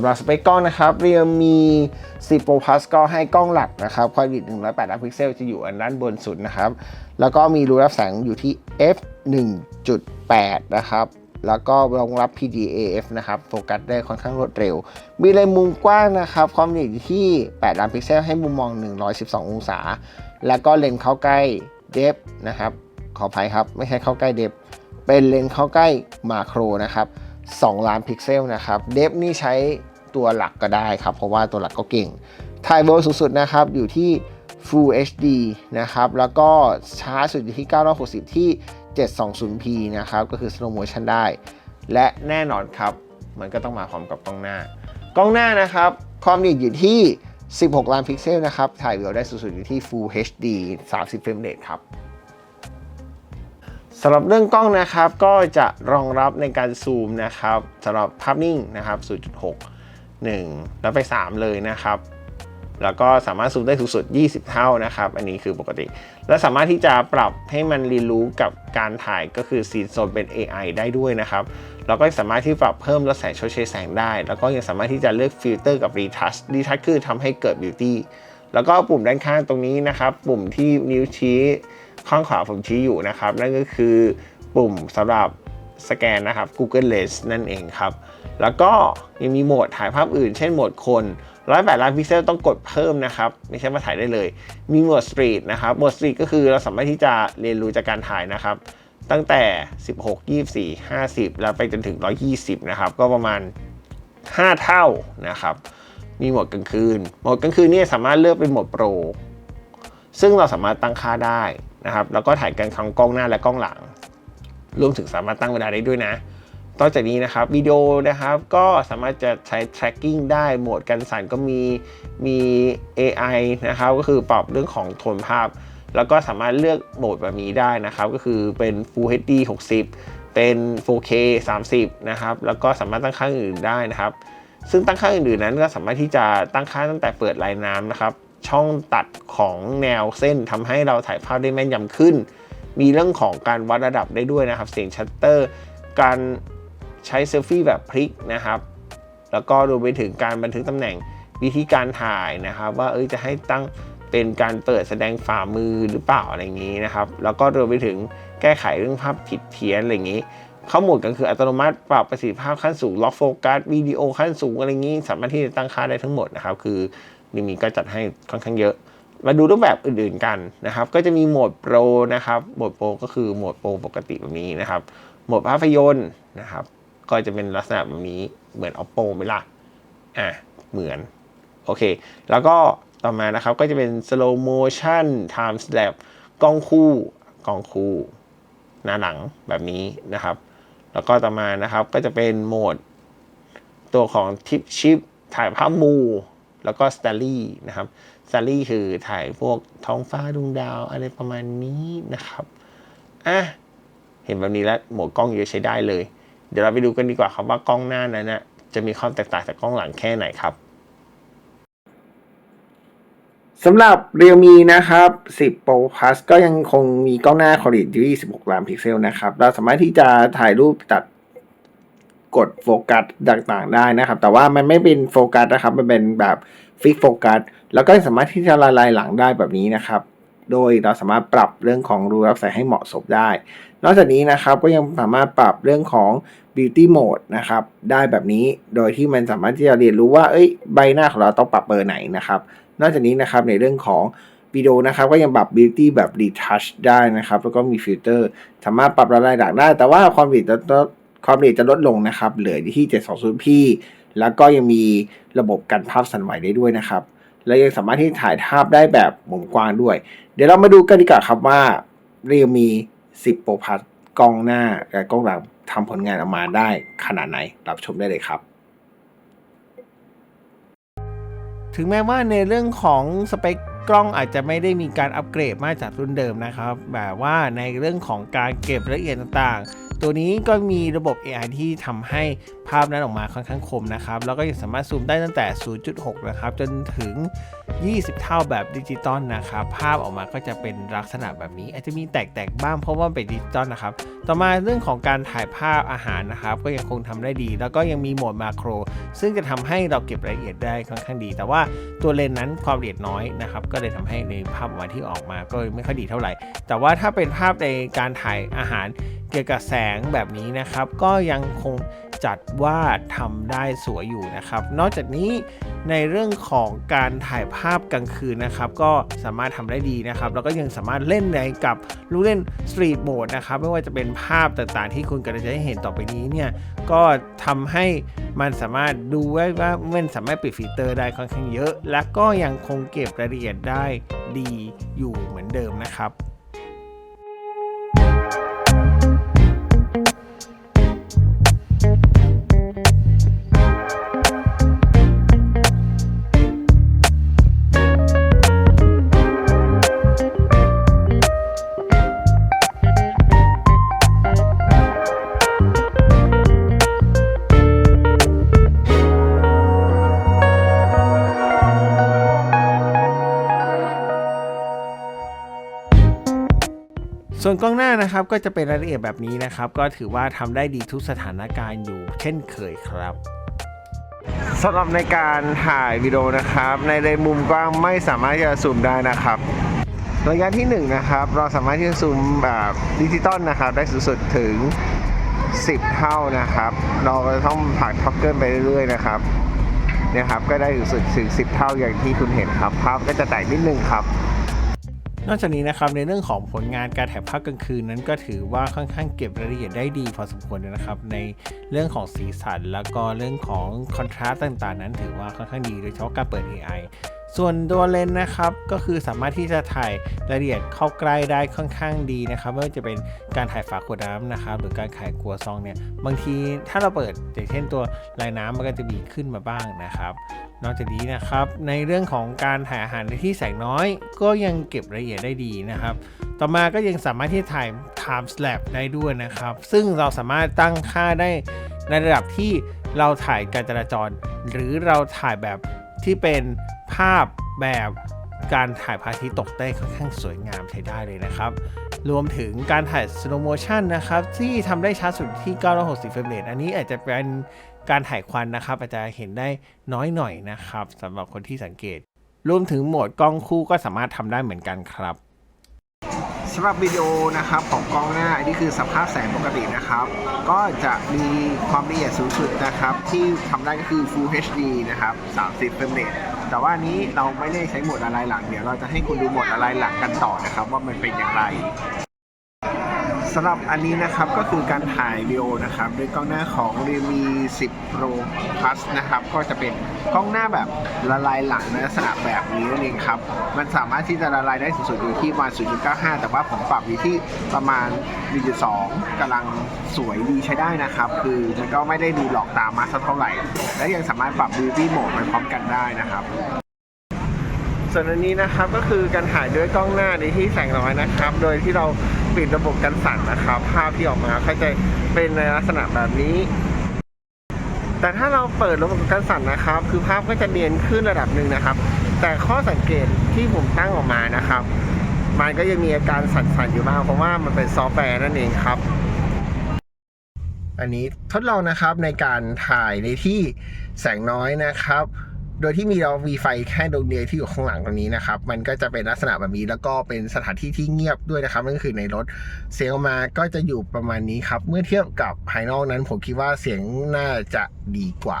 สำหรับสเปคกล้องนะครับ Realme 10 Pro Plus ก็ให้กล้องหลักนะครับความละเอียด108ล้านพิกเซลจะอยู่อันด้านบนสุดนะครับ แล้วก็มีรูรับแสงอยู่ที่ f 1.8 นะครับ แล้วก็รองรับ PDAF นะครับ โฟกัสได้ค่อนข้างรวดเร็ว มีเลนส์มุมกว้างนะครับ ความละเอียดที่ 8 ล้านพิกเซลให้มุมมอง 112 องศา แล้วก็เลนส์เข้าใกล้เดฟนะครับ ขออภัยครับ ไม่ใช่เข้าใกล้เดฟเป็นเลนส์เข้าใกล้มาโครนะครับ 2 ล้านพิกเซลนะครับเดฟนี่ใช้ตัวหลักก็ได้ครับ เพราะว่าตัวหลักก็เก่งถ่ายเบอร์สูงสุดนะครับอยู่ที่ Full HD นะครับ แล้วก็ช้าสุดอยู่ที่ 960 ที่ 720p นะครับ ก็คือ slow motion ได้ และแน่นอนครับ มันก็ต้องมาพร้อมกับกล้องหน้า กล้องหน้านะครับ ความละเอียดอยู่ที่ 16 ล้านพิกเซลนะครับ ถ่ายวิดีโอได้สูงสุดอยู่ที่ Full HD 30 เฟรมเรทครับ สำหรับเรื่องกล้องนะครับก็จะรองรับในการซูมนะครับสำหรับภาพนิ่งนะครับ0.6 1 แล้วไป 3 เลยนะครับ แล้วก็สามารถซูมได้สูงสุด 20 เท่านะครับ อันนี้คือปกติ และสามารถที่จะปรับให้มันเรียนรู้กับการถ่ายก็คือซีนโซนเป็น AI ได้ด้วยนะครับ แล้วก็สามารถที่ปรับเพิ่มลดแสงชดเชยแสงได้ แล้วก็ยังสามารถที่จะเลือกฟิลเตอร์กับ retouch retouch คือทำให้เกิด beauty แล้วก็ปุ่มด้านข้างตรงนี้นะครับ ปุ่มที่นิ้วชี้ ข้างขวาผมชี้อยู่นะครับ นั่นก็คือปุ่มสำหรับสแกนนะครับ Google Lens นั่นเองครับ แล้วก็ยังมีโหมดถ่ายภาพอื่น เช่นโหมดคน108ล้านพิกเซลต้องกดเพิ่มนะครับ ไม่ใช่มาถ่ายได้เลย มีโหมดสตรีทนะครับโหมดสตรีทก็คือเราสามารถที่จะเรียนรู้จากการถ่ายนะครับ ตั้งแต่ 16 24 50 แล้วไปจนถึง 120 นะครับ ก็ประมาณ 5 เท่านะครับ มีโหมดกลางคืน โหมดกลางคืนนี่สามารถเลือกเป็นโหมดโปรซึ่งเราสามารถตั้งค่าได้ นะครับแล้วก็ถ่ายกันทั้งกล้องหน้าและกล้องหลัง รวมถึงสามารถตั้งเวลาได้ด้วยนะนอกจากนี้นะครับวิดีโอนะครับก็สามารถจะใช้ tracking ได้โหมดกันสั่นก็มีมี AI นะครับก็คือปรับเรื่องของโทนภาพ แล้วก็สามารถเลือกโหมดแบบนี้ได้นะครับ ก็คือเป็น Full HD 60 เป็น 4K 30 นะครับ แล้วก็สามารถตั้งค่าอื่นได้นะครับ ซึ่งตั้งค่าอื่นๆนั้นก็สามารถที่จะตั้งค่าตั้งแต่เปิดลายน้ำนะครับ ช่องตัดของแนวเส้นทำให้เราถ่ายภาพได้แม่นยำขึ้น มีเรื่องของการวัดระดับได้ด้วยนะครับ เสียงชัตเตอร์ การใช้เซลฟี่แบบพลิกนะครับ แล้วก็รวมไปถึงการบันทึกตำแหน่งวิธีการถ่ายนะครับ ว่าเอ้ยจะให้ตั้งเป็นการเปิดแสดงฝ่ามือหรือเปล่าอะไรอย่างนี้นะครับ แล้วก็รวมไปถึงแก้ไขเรื่องภาพผิดเพี้ยนอะไรอย่างนี้เข้าโหมดก็คืออัตโนมัติปรับประสิทธิภาพขั้นสูงล็อกโฟกัสวิดีโอขั้นสูงอะไรอย่างนี้ สามารถที่จะตั้งค่าได้ทั้งหมดนะครับ คือ นี่มีก็จัดให้ค่อนข้างเยอะ มาดูรูปแบบอื่นๆกันนะครับ ก็จะมีโหมดโปรนะครับโหมดโปรก็คือโหมดโปรปกติแบบนี้นะครับโหมดภาพยนตร์นะครับ ก็จะเป็นลักษณะแบบนี้เหมือน oppo ไหมล่ะอะเหมือน โอเค แล้วก็ต่อมานะครับก็จะเป็น slow motion time lapse กล้องคู่กล้องคู่ หน้าหลังแบบนี้นะครับ แล้วก็ต่อมานะครับก็จะเป็นโหมด ตัวของทิปชิปถ่ายภาพมู แล้วก็สต a ลี่นะครับสต a ลี่คือถ่ายพวกท้องฟ้าดวงดาวอะไรประมาณนี้นะครับอะเห็นแบบนี้แล้วหมดกกล้องเยอะใช้ได้เลย เดี๋ยวเราไปดูกันดีกว่าครับว่ากล้องหน้านั้นนะจะมีความแตกต่างจากกล้องหลังแค่ไหนครับสำหรับ Realme นะครับ 10 Pro Plus ก็ยังคงมีกล้องหน้าคอลิดอยู่ที่16 ล้านพิกเซลนะครับ เราสามารถที่จะถ่ายรูปตัด กดโฟกัสต่างๆได้นะครับ แต่ว่ามันไม่เป็นโฟกัสนะครับ มันเป็นแบบฟิกโฟกัสแล้วก็สามารถที่จะละลายหลังได้แบบนี้นะครับ โดยเราสามารถปรับเรื่องของรูรับแสงให้เหมาะสมได้ นอกจากนี้นะครับก็ยังสามารถปรับเรื่องของ beauty mode นะครับ ได้แบบนี้โดยที่มันสามารถที่จะเรียนรู้ว่าเอ้ยใบหน้าของเราต้องปรับเบอร์ไหนนะครับ นอกจากนี้นะครับในเรื่องของวิดีโอนะครับก็ยังปรับ beauty แบบ retouch ได้นะครับ แล้วก็มีฟิลเตอร์สามารถปรับระลายด่างได้ แต่ว่าความละเอียดจะลด ความละเอียดจะลดลงนะครับ เหลือที่ 720p แล้วก็ยังมีระบบกันภาพสั่นไหวได้ด้วยนะครับ และยังสามารถที่ถ่ายภาพได้แบบมุมกว้างด้วย เดี๋ยวเรามาดูกันดีกว่าครับว่า Realme 10 Pro Plus กล้องหน้าและกล้องหลังทำผลงานออกมาได้ขนาดไหนรับชมได้เลยครับ ถึงแม้ว่าในเรื่องของสเปคกล้องอาจจะไม่ได้มีการอัปเกรดมากจากรุ่นเดิมนะครับ แบบว่าในเรื่องของการเก็บรายละเอียดต่าง ตัวนี้ก็มีระบบ AI ที่ทำให้ภาพนั้นออกมาค่อนข้างคมนะครับ แล้วก็ยังสามารถซูมได้ตั้งแต่ 0.6 นะครับ จนถึง 20 เท่าแบบดิจิตอลนะครับ ภาพออกมาก็จะเป็นลักษณะแบบนี้ อาจจะมีแตกๆบ้างเพราะว่าเป็นดิจิตอลนะครับ ต่อมาเรื่องของการถ่ายภาพอาหารนะครับ ก็ยังคงทำได้ดี แล้วก็ยังมีโหมดมาโคร ซึ่งจะทำให้เราเก็บรายละเอียดได้ค่อนข้างดี แต่ว่าตัวเลนส์นั้นความละเอียดน้อยนะครับ ก็เลยทำให้ในภาพออกมาที่ออกมาก็ไม่ค่อยดีเท่าไหร่ แต่ว่าถ้าเป็นภาพในการถ่ายอาหารเกี่ยวกับแสงแบบนี้นะครับ ก็ยังคงจัดว่าทำได้สวยอยู่นะครับ นอกจากนี้ในเรื่องของการถ่ายภาพกลางคืนนะครับ ก็สามารถทำได้ดีนะครับ แล้วก็ยังสามารถเล่นในกับลูกเล่นสตรีทโหมดนะครับ ไม่ว่าจะเป็นภาพต่างๆ ที่คุณกำลังจะได้เห็นต่อไปนี้เนี่ย ก็ทำให้มันสามารถดูไว้ว่ามันสามารถปิดฟิลเตอร์ได้ค่อนข้างเยอะ และก็ยังคงเก็บรายละเอียดได้ดีอยู่เหมือนเดิมนะครับ ส่วนกล้องหน้านะครับก็จะเป็นรายละเอียดแบบนี้นะครับ ก็ถือว่าทำได้ดีทุกสถานการณ์อยู่เช่นเคยครับสำหรับในการถ่ายวิดีโอนะครับ ในในมุมกว้างไม่สามารถจะซูมได้นะครับระยะที่1นงนะครับเราสามารถที่จะซูมแบบดิจิตอลนะครับ ได้สูงสุดถึง 10 เท่านะครับ เราก็ต้องผ่านท็อกเกิลไปเรื่อยๆนะครับเนี่ยครับ ก็ได้สูงสุดถึง 10 เท่าอย่างที่คุณเห็นครับภาพก็จะแตกนิดนึงครับ นอกจากนี้นะครับในเรื่องของผลงานการถ่ายภาพกลางคืนนั้นก็ถือว่าค่อนข้างเก็บรายละเอียดได้ดีพอสมควรนะครับ ในเรื่องของสีสัน แล้วก็เรื่องของคอนทราสต์ต่างๆ นั้นถือว่าค่อนข้างดีโดยเฉพาะการเปิด AI ส่วนตัวเลนส์นะครับก็คือสามารถที่จะถ่ายรายละเอียดเข้าใกล้ได้ค่อนข้างดีนะครับไม่ว่าจะเป็นการถ่ายฝาขวดน้ำนะครับหรือการถ่ายกลัวซองเนี่ยบางทีถ้าเราเปิดอย่างเช่นตัวลายน้ำมันก็จะมีขึ้นมาบ้างนะครับ นอกจากนี้นะครับในเรื่องของการถ่ายอาหารในที่แสงน้อย ก็ยังเก็บรายละเอียดได้ดีนะครับ ต่อมาก็ยังสามารถที่ถ่าย time lap ได้ด้วยนะครับ ซึ่งเราสามารถตั้งค่าได้ในระดับที่เราถ่ายการจราจร หรือเราถ่ายแบบที่เป็นาพแบบการถ่ายพระอาทิตย์ตกได้ค่อนข้างสวยงามใช้ได้เลยนะครับ รวมถึงการถ่าย slow motion นะครับ ที่ทำได้ช้าสุดที่ 960เฟรมเรทอันนี้อาจจะเป็นการถ่ายควันนะครับ อาจจะเห็นได้น้อยหน่อยนะครับสำหรับคนที่สังเกต รวมถึงโหมดกล้องคู่ก็สามารถทำได้เหมือนกันครับสำหรับวิดีโอนะครับของกล้องหน้าอันนี้คือสภาพแสงปกตินะครับ ก็จะมีความละเอียดสูงสุดนะครับ ที่ทำได้ก็คือ Full HD นะครับ 30เฟรมเรท แต่ว่านนี้เราไม่ได้ใช้โหมดอะไรหลัง เดี๋ยวเราจะให้คุณดูโหมดอะไรหลังกันต่อนะครับ ว่ามันเป็นอย่างไร สำหรับอันนี้นะครับก็คือการถ่ายวิดีโอนะครับด้วยกล้องหน้าของ Realme 10 Pro Plus นะครับก็จะเป็นกล้องหน้าแบบละลายหลังในลักษณะแบบนี้นั่นเองครับมันสามารถที่จะละลายได้สูงสุดอยู่ที่ประมาณ0.95 แต่ว่าผมปรับอยู่ที่ประมาณ 1.2กำลังสวยดีใช้ได้นะครับ คือมันก็ไม่ได้ดูหลอกตามมากสักเท่าไหร่ และยังสามารถปรับ Beauty Mode ไปพร้อมกันได้นะครับส่วนอันนี้นะครับก็คือการถ่ายด้วยกล้องหน้าในที่แสงน้อยนะครับ โดยที่เรา ปิดระบบกันสั่นนะครับ ภาพที่ออกมาก็จะเป็นในลักษณะแบบนี้ แต่ถ้าเราเปิดระบบกันสั่นนะครับ คือภาพก็จะเนียนขึ้นระดับหนึ่งนะครับ แต่ข้อสังเกตที่ผมตั้งออกมานะครับ มันก็ยังมีอาการสั่นๆอยู่บ้างเพราะว่ามันเป็นซอฟต์แวร์นั่นเองครับ อันนี้ทดลองนะครับในการถ่ายในที่แสงน้อยนะครับ โดยที่มีเรามีไฟแค่ดวงเดียวที่อยู่ข้างหลังตรงนี้นะครับ มันก็จะเป็นลักษณะแบบนี้แล้วก็เป็นสถานที่ที่เงียบด้วยนะครับนั่นก็คือในรถเสียงออกมาก็จะอยู่ประมาณนี้ครับ เมื่อเทียบกับภายนอกนั้นผมคิดว่าเสียงน่าจะดีกว่า